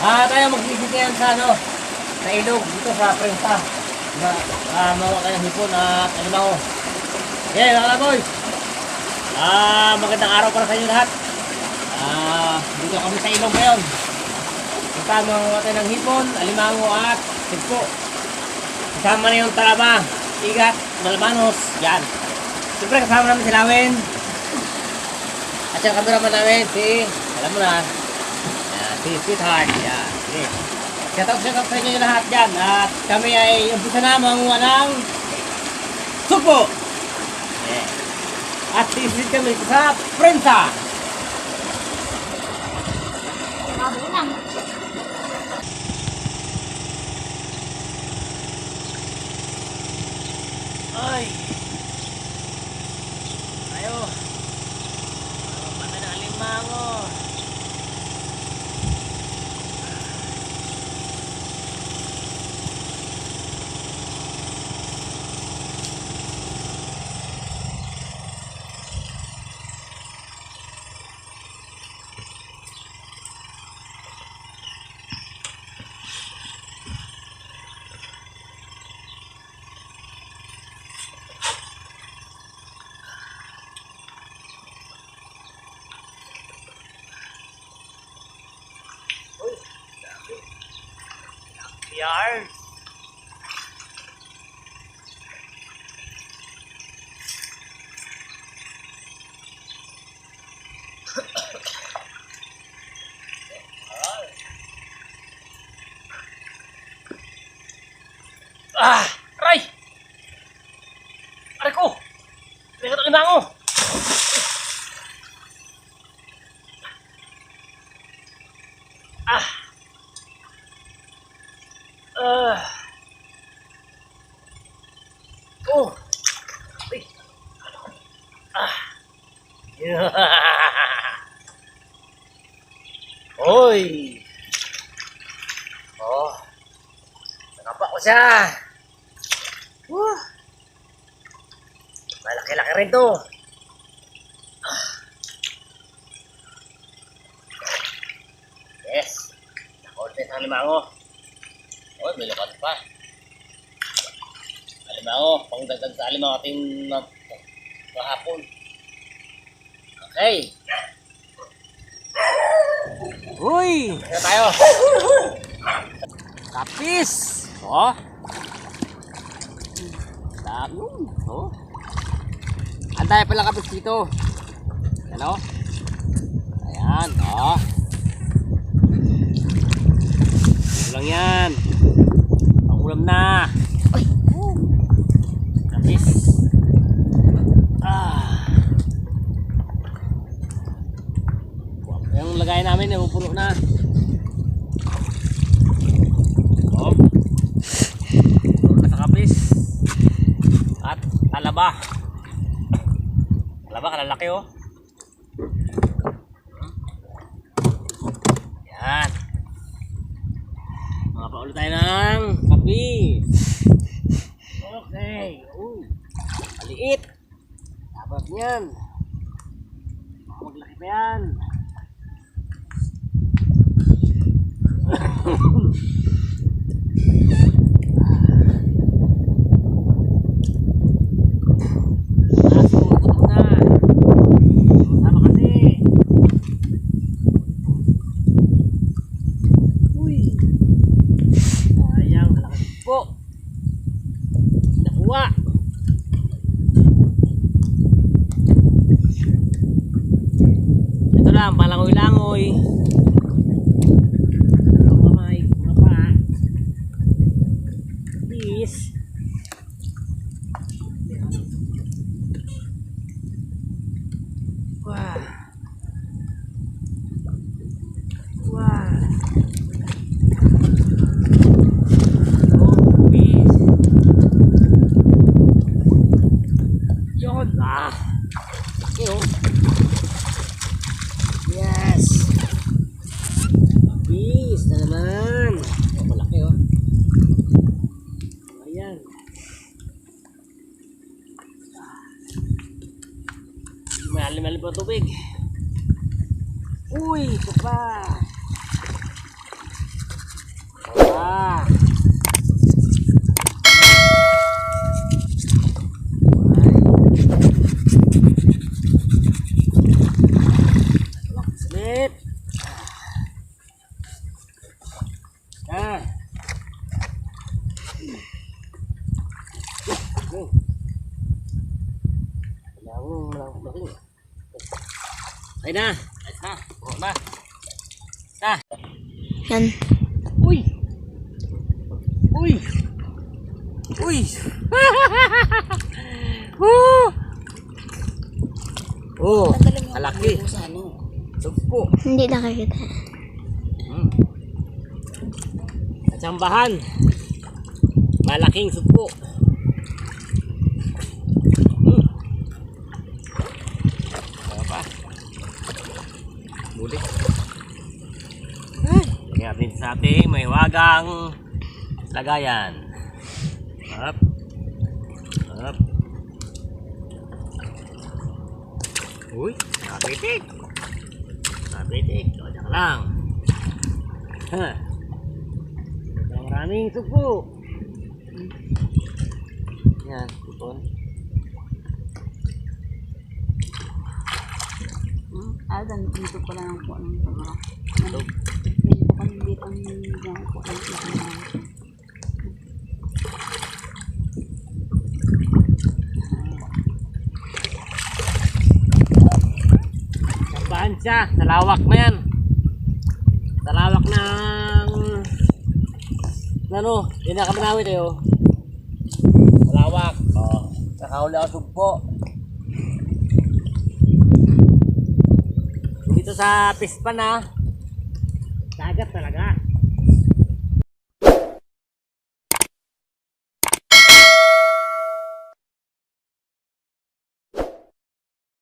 Ah, tayo magbisit yan sa ano, sa ilog, dito sa prensa. Na, ah, mawa ng hipon at ano na ho. Okay, mga boys. Ah, magandang araw para sa inyo lahat. Ah, dito kami sa ilog ngayon. Kasama natin ng hipon, alimango at sigpo. Kasama na yung talaba, igat, malamanos, yan. Siyempre kasama namin si Lawin. At yung cameraman namin, si, alam mo na, si Sweetheart, yan. Sige. Shout out, shout out sa inyo lahat dyan. At kami ay umpisa na manguha ng supo. Yeah. At sisit kami sa prensa. Mabulang. Ay. Ayo. Ano pa na limango? Yarn. Ah, aray! Aray ko! Teka ito limango! Ah! Ah. Oh. Ay. Ah. Yeah. Oh. Nakapa ko siya. Woo. Malaki-laki rin to. Ah. Yes. Nakontent ang limango. Oh, may lakas pa. Alimango, pangdagdag sa alimango ating uh, kahapon. Okay. Uy! Kaya tayo. Kapis! Oh. Dami. Oh. Antay pala kapis dito. Ano? Ayan. Oh. Ito lang yan. Pangulam na. Ay. Kapis. Ah. Yung lagay namin, yung puno na. Oh. Puno. At talaba. Talaba, kalalaki oh. Yan. Mga tayo ng kapis. Okay. Uy. Maliit. Dapat yan. Maglaki pa yan. Ito may Malalim-alim pa tubig. Uy, ito pa. Ah. Ay na. Ay na. Oo na. Na. Yan. Uy! Uy! Uy! Woo! Oh, malaki. Sugpo. Hindi nakikita. Hmm. Katsambahan. Malaking sugpo. Hmm. Ano pa? Muli. Ay, Kaya din sa ating may wagang lagayan. Up. Up. Uy, napitik. Napitik. Ka lang. Ha. Maraming supo. Yan, kupon. Hmm? Ah, dan dito pala ang po ng kamera. Ito. Dito pa dito ang yung po ng kamera. Sambahan siya. Sa lawak na yan. Sa lawak ng... Ano? Yun na kamanawit eh oh. Sa. Oh. Nakahuli ako sugpo. Dito sa pispan na. Dagat talaga.